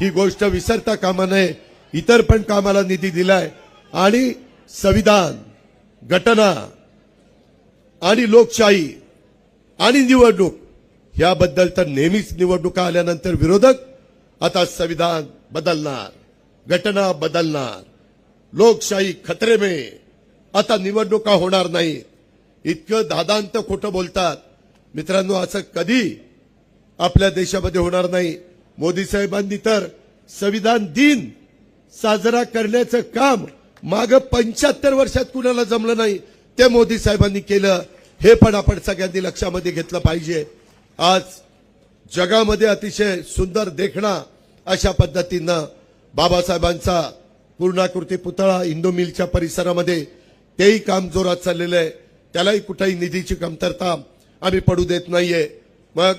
ही गोष्ट विसरता कामा नये. इतर पण कामाला निधी दिलाय. आणि संविधान घटना आणि लोकशाही आणि निवडणूक याबद्दल तर नेहमीच निवडणुका आल्यानंतर विरोधक आता संविधान बदलणार घटना बदलणार लोकशाही खतरे में आता निवडणुका होणार नाही. इतकं दादांत खोटं बोलतात. मित्रांनो असं कधी आपल्या देशामध्ये होणार नाही. मोदी साहेबांनी तर संविधान दिन साजरा करण्याचं काम माग पंच्याहत्तर वर्षात कुणाला जमलं नाही ते मोदी साहेबांनी केलं. हे पण आपण सगळ्यांनी लक्षामध्ये घेतलं पाहिजे. आज जगामध्ये अतिशय सुंदर देखणा अशा पद्धतीनं बाबासाहेबांचा पूर्णाकृती पुतळा इंदू मिलच्या परिसरामध्ये तेही काम जोरात चाललेलं आहे. त्यालाही कुठेही निधीची कमतरता आम्ही पडू देत नाहीये. मग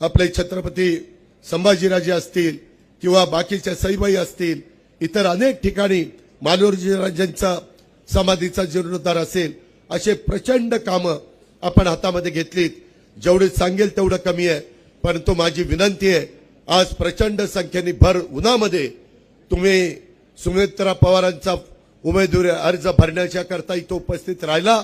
आपले छत्रपती संभाजीराजे असतील किंवा बाकीच्या सईबाई असतील इतर अनेक ठिकाणी मालोजीराजांचा समाधीचा जीर्णोद्धार असेल असे प्रचंड कामं आपण हातामध्ये घेतलीत. जेवढे सांगेल तेवढं कमी आहे परंतु माझी विनंती आहे आज प्रचंड संख्येने भर उन्हामध्ये तुम्ही सुमित्रा पवारांचा उमेदवारी अर्ज भरण्याच्या करता इथं उपस्थित राहिला.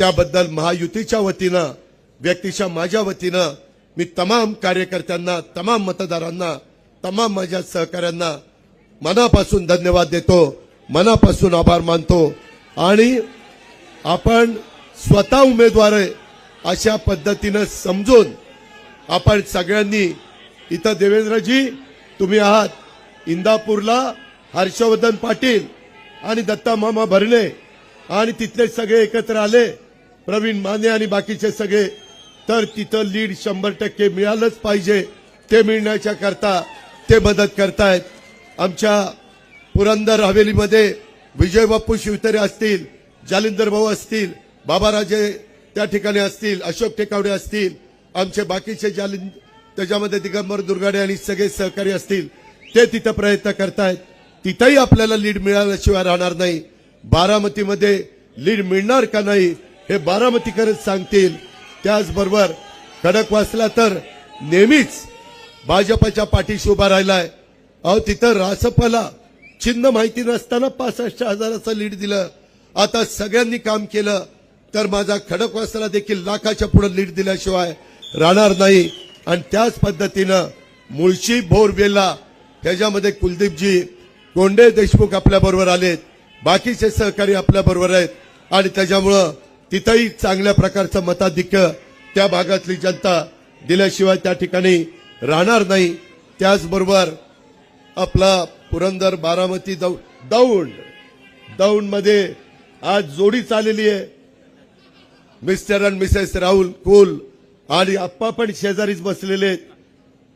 त्याबद्दल महायुतीच्या वतीनं व्यक्तीच्या माझ्या वतीनं मी तमाम कार्यकर्त्यांना तमाम मतदारांना तमाम माझ्या सहकाऱ्यांना मनापासून धन्यवाद देतो मनापासून आभार मानतो आणि आपण स्वतः उमेदवार आहे अशा पद्धतीनं समजून आपण सगळ्यांनी इथं देवेंद्रजी तुम्ही आहात इंदापूरला हर्षवर्धन पाटील आणि दत्ता मामा भरणे आणि तिथले सगळे एकत्र आले प्रवीण माने आणि बाकीचे सगळे तर तिथं लीड शंभर टक्के मिळालंच पाहिजे. ते मिळण्याच्या करता ते मदत करतायत. आमच्या पुरंदर हवेलीमध्ये विजय बाप्पू शिवतरे असतील जालिंदर भाऊ असतील बाबाराजे त्या ठिकाणी असतील अशोक टेकावडे असतील आमचे बाकीचे जालिंद त्याच्यामध्ये दिगंबर दुर्गाडे आणि सगळे सहकारी असतील ते तिथं प्रयत्न करतायत. तिथंही आपल्याला लीड मिळाल्याशिवाय राहणार नाही. बारामतीमध्ये लीड मिळणार का नाही हे बारामतीकरच सांगतील. त्याचबरोबर खडकवासला तर नेहमीच भाजपच्या पाठीशी उभा राहिलाय. अहो तिथं रासपाला चिन्ह माहिती नसताना पासष्ट हजाराचं लीड दिलं. आता सगळ्यांनी काम केलं तर माझा खडकवासला देखील लाखाच्या पुढे लीड दिल्याशिवाय राहणार नाही. आणि त्याच पद्धतीनं मुळशी बोरवेला त्याच्यामध्ये कुलदीपजी कोंडे देशमुख आपल्या बरोबर आलेत. बाकीचे सहकारी आपल्या बरोबर आहेत. आणि त्याच्यामुळं तिथंही चांगल्या प्रकारचं मताधिक्य त्या भागातली जनता दिल्याशिवाय त्या ठिकाणी राहणार नाही. त्याचबरोबर आपला पुरंदर बारामती दौ दौंड दौंडमध्ये आज जोडी चाललेली आहे. Mr and Mrs Rahul Kul आणि आप्पा पण शेजारीच बसलेले आहेत.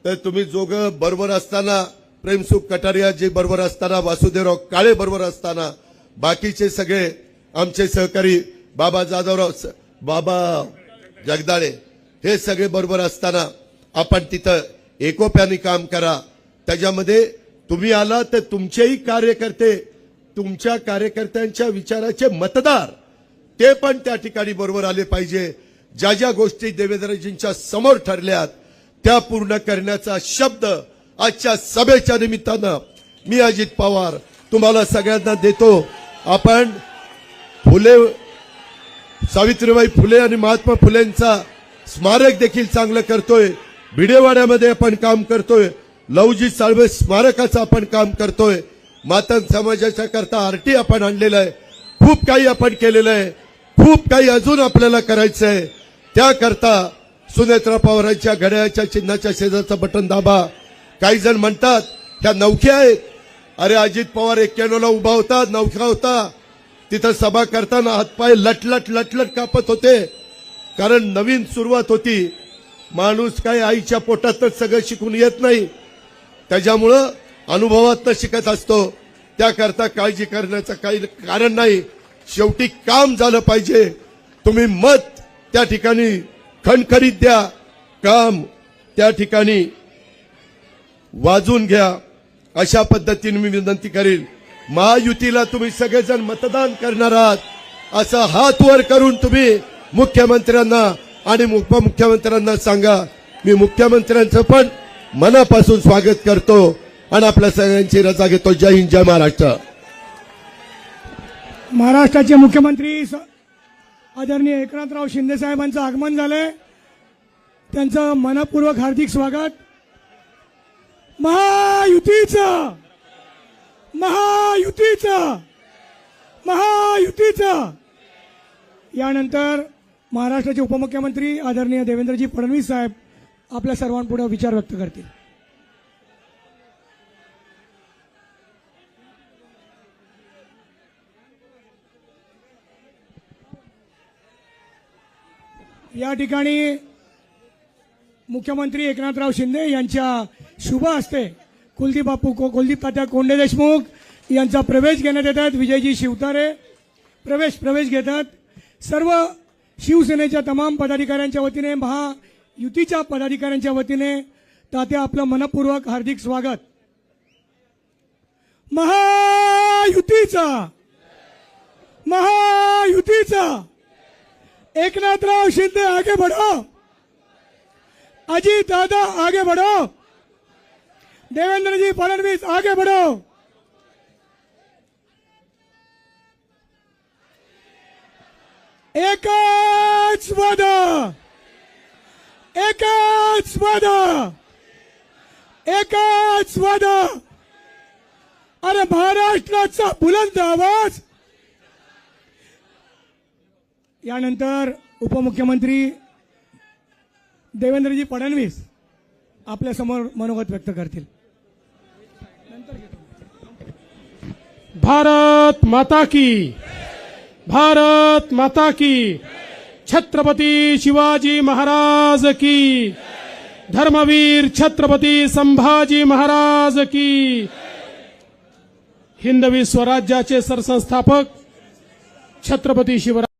तर तुम्ही जोगं बरोबर असताना प्रेमसुख कटारिया जे बरोबर असताना वासुदेवराव काळे बरोबर असताना बाकीचे सगळे आमचे सहकारी बाबा जाधवराव बाबा जगदाळे हे सगळे बरोबर असताना आपण तिथं एकोप्याने काम करा. त्याच्यामध्ये तुम्ही आला तर तुमचेही कार्यकर्ते तुमच्या कार्यकर्त्यांच्या विचाराचे मतदार ते पण त्या ठिकाणी बरोबर आले पाहिजे. ज्या ज्या गोष्टी देवेंद्रजींच्या समोर ठरल्यात त्या पूर्ण करण्याचा शब्द आजच्या सभेच्या निमित्तानं मी अजित पवार तुम्हाला सगळ्यांना देतो. आपण फुले सावित्रीबाई फुले आणि महात्मा फुलेंचा स्मारक देखील चांगलं करतोय. भिडेवाड्यामध्ये आपण काम करतोय. लवजी साळवे स्मारकाचं आपण काम करतोय. मातंग समाजाच्या करता आरटी आपण आणलेलं आहे. खूप काही आपण केलेलं आहे. खूप काही अजून आपल्याला करायचं आहे. त्याकरता सुनेत्रा पवारांच्या घड्याळच्या चिन्हाच्या शेजारचं बटन दाबा. काही जण म्हणतात त्या नौख्या आहेत. अरे अजित पवार एक्क्याण्णवला उभा होता नौखा होता. तिथं सभा करताना हातपाय लटलट लटलट कापत होते. कारण नवीन सुरुवात होती. माणूस काय आईच्या पोटातच सगळं शिकून येत नाही. त्याच्यामुळं अनुभवातनं शिकत असतो. त्याकरता काळजी करण्याचं काही कारण नाही. शेवटी काम झालं पाहिजे. तुम्ही मत त्या ठिकाणी खणखणीत द्या. काम त्या ठिकाणी वाजून घ्या. अशा पद्धतीने मी विनंती करेन. महायुतीला तुम्ही सगळेजण मतदान करणार आहात. असं हात वर करून तुम्ही मुख्यमंत्र्यांना आणि उपमुख्यमंत्र्यांना सांगा. मी मुख्यमंत्र्यांचं पण मनापासून स्वागत करतो आणि आपल्या सगळ्यांची रजा घेतो. जय हिंद जय महाराष्ट्र. महाराष्ट्राचे मुख्यमंत्री आदरणीय एकनाथराव शिंदे साहेबांचं आगमन झालंय. त्यांचं मनपूर्वक हार्दिक स्वागत. महायुतीचं! महायुतीचं! महायुतीचं! यानंतर महाराष्ट्राचे उपमुख्यमंत्री आदरणीय देवेंद्रजी फडणवीस साहेब आपल्या सर्वांपुढे विचार व्यक्त करतील. या ठिकाणी मुख्यमंत्री एकनाथराव शिंदे यांच्या शुभ हस्ते कुलदीप बापू को- कुलदीप तात्या कोंडे देशमुख यांचा प्रवेश घेण्यात येतात. विजयजी शिवतारे प्रवेश प्रवेश घेतात. सर्व शिवसेनेच्या तमाम पदाधिकाऱ्यांच्या वतीने महायुतीच्या पदाधिकाऱ्यांच्या वतीने तात्या आपलं मनपूर्वक हार्दिक स्वागत. महायुतीचा महायुतीचा एकनाथराव शिंदे आगे बढ़ो. अजीत दादा आगे बढ़ो. देवेंद्र जी फडणवीस आगे बढ़ो। एकच पद एकच पद एकच पद अरे महाराष्ट्राचा बुलंद आवाज। यानंतर उपमुख्यमंत्री देवेंद्रजी फडणवीस आपल्यासमोर मनोगत व्यक्त करतील. भारत माता की। भारत माता की। छत्रपती शिवाजी महाराज की। धर्मवीर छत्रपती संभाजी महाराज की। हिंदवी स्वराज्याचे सरसंस्थापक छत्रपती शिवराज